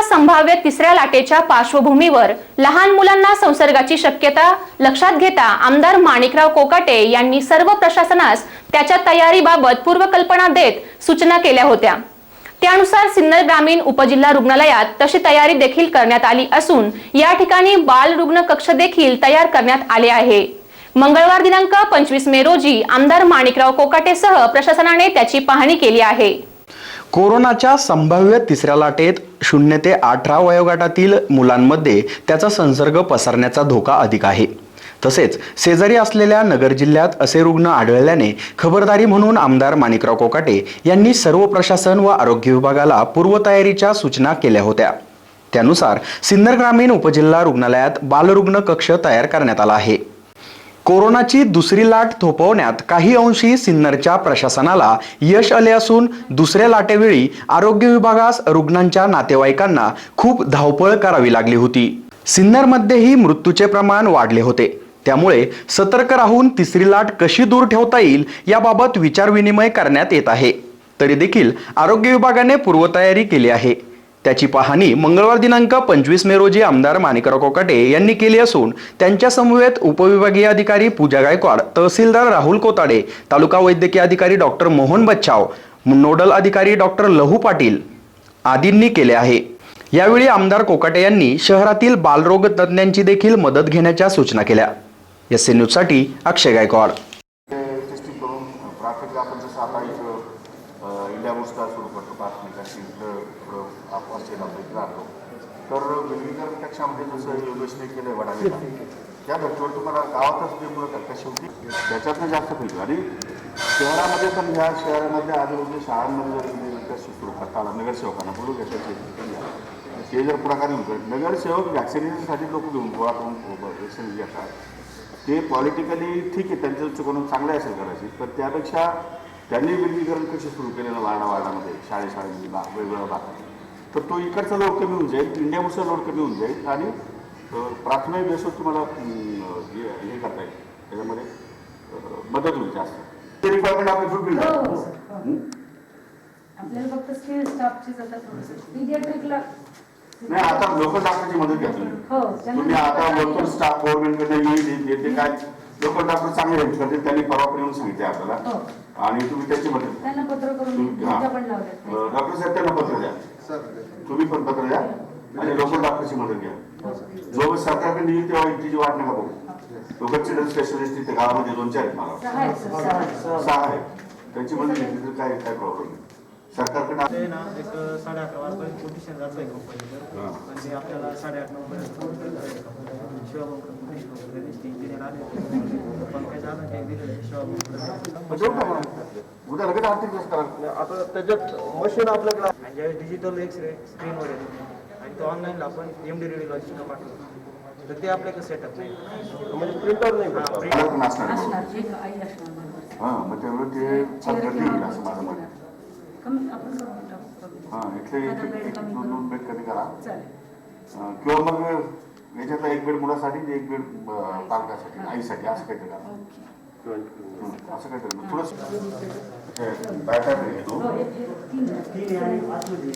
कोरोनाच्या संभाव्य तिसऱ्या लाटेच्या पार्श्वभूमीवर लहान मुलांना संसर्गाची शक्यता लक्षात घेता आमदार माणिकराव कोकाटे यांनी सर्व प्रशासनास त्याच्या तयारीबाबत पूर्वकल्पना देत सूचना केल्या होत्या. त्यानुसार सिन्नर ग्रामीण उपजिल्हा रुग्णालयात तशी तयारी देखील करण्यात आली असून या ठिकाणी बाल रुग्ण कक्ष देखील तयार करण्यात आले आहे. मंगळवार दिनांक पंचवीस मे रोजी आमदार माणिकराव कोकाटेसह प्रशासनाने त्याची पाहणी केली आहे. कोरोनाच्या संभाव्य तिसऱ्या लाटेत शून्य ते अठरा वयोगटातील मुलांमध्ये त्याचा संसर्ग पसरण्याचा धोका अधिक आहे. तसेच शेजारी असलेल्या नगर जिल्ह्यात असे रुग्ण आढळल्याने खबरदारी म्हणून आमदार माणिकराव कोकाटे यांनी सर्व प्रशासन व आरोग्य विभागाला पूर्वतयारीच्या सूचना केल्या होत्या. त्यानुसार सिन्नर ग्रामीण उपजिल्हा रुग्णालयात बालरुग्ण कक्ष तयार करण्यात आला आहे. कोरोनाची दुसरी लाट थोपवण्यात काही अंशी सिन्नरच्या प्रशासनाला यश आले असून दुसऱ्या लाटेवेळी आरोग्य विभागास रुग्णांच्या नातेवाईकांना खूप धावपळ करावी लागली होती. सिन्नरमध्येही मृत्यूचे प्रमाण वाढले होते. त्यामुळे सतर्क राहून तिसरी लाट कशी दूर ठेवता येईल याबाबत विचारविनिमय करण्यात येत आहे. तरी देखील आरोग्य विभागाने पूर्वतयारी केली आहे. त्याची पाहणी मंगळवार दिनांक पंचवीस मे रोजी आमदार माणिकराव कोकाटे यांनी केली असून त्यांच्या समवेत उपविभागीय अधिकारी पूजा गायकवाड तहसीलदार राहुल कोताडे तालुका वैद्यकीय अधिकारी डॉक्टर मोहन बच्छाव नोडल अधिकारी डॉक्टर लहू पाटील आदींनी केले आहे. यावेळी आमदार कोकाटे यांनी शहरातील बालरोग तज्ज्ञांची देखील मदत घेण्याच्या सूचना केल्या. एस न्यूजसाठी अक्षय गायकवाड. इंडिया बुस्टर सुरू करतो प्राथमिक अशी इथलं थोडं आपण असेल आपण तर विलगीकरण कक्षामध्ये जसं योगेशने केलं वडाले त्या धर्तीवर तुम्हाला गावातच जे मुलं कक्षा शेवटी? त्याच्यातनं जास्त पैकी आणि शहरामध्ये पण ह्या शहरामध्ये आजूबाजूच्या शाळांमध्ये जर तुम्ही कशी सुरू करता आला नगरसेवकांना बोलू घ्यायचं ते जर पुढाकार घेऊन करत नगरसेवक व्हॅक्सिनेशनसाठी लोक घेऊन गोळा करून व्हॅक्सिन घेतात. ते पॉलिटिकली ठीक आहे त्यांचं चुकवणूक चांगलं असेल करायची पण त्यापेक्षा त्यांनी विलगीकरण कसे सुरू केलेलं वाडा वाडामध्ये शाळे शाळेमध्ये वेगवेगळ्या भागात तर तो इकडचा लोड कमी होऊन जाईल इंडियामुळचा लोड कमी होऊन जाईल आणि प्राथमिक बेसवर तुम्हाला हे करता येईल. त्याच्यामध्ये मदत होईल जास्त. ते रिक्वायरमेंट आपली फुलफिल आपल्याला फक्त स्किल पीडियाट्रिकला नाही आता लोकल डॉक्टरची मदत घ्या तुम्ही. हो आता लोकल स्टाफ गव्हर्नमेंटकडे येईल येते काय? लोकल डॉक्टर चांगले करते त्यांनी परवा येऊन सांगितले आपल्याला. हो. आणि तुम्ही त्याची मदत. त्यांना पत्र करून हा. पण अं, डॉक्टर साहेब त्यांना पत्र द्या. तुम्ही पण पत्र द्या आणि लोकल डॉक्टरची मदत घ्या. जो सरकारकडे येईल तेव्हा इतकी वाट नका बघू. लोकल चिल्ड्रन स्पेशलिस्ट तिथे गावामध्ये दोन चार आहेत मला. सहा आहेत सर, सहा आहेत. त्यांची मदत घेतली तर काय काय प्रॉब्लेम नाही. सरकारकडे ते ना एक साडे अकरा वाजपर्यंत पोलिशन जातं कंपनीचं आपल्याला साडे आठ नऊ पर्यंत शिवभाऊ इंजिनियर आले पण काय झालं ते दिलं मग देऊ का मग? उद्या लगेच आर्थिक दिवस करा आता त्याच्यात मशीन आपल्याकडे आणि ज्यावेळेस डिजिटल एक्सरे स्क्रीनवर येतो आणि तो ऑनलाईनला आपण एम डी रेडिओलॉजिस्टला पाठवतो. तर ते आपल्याकडे सेटअप नाही. म्हणजे प्रिंटर नाही हा, पण. असणार. हां मग त्यामुळे ते असं माझं मत. कमी आपण करून टाकू कमी. हां इथले एक एक- एक दोन. दोन बेड कमी करा. चालेल. अं, किंवा मग याच्यातला एक बेड मुलासाठी आणि एक बेड अं, पालकासाठी आईसाठी असं काहीतरी करा. ओके. हं, असं काहीतरी मग थोडंसं बॅटर घेतो हो, एक- एक- तीन. तीन आहे आणि आतमध्ये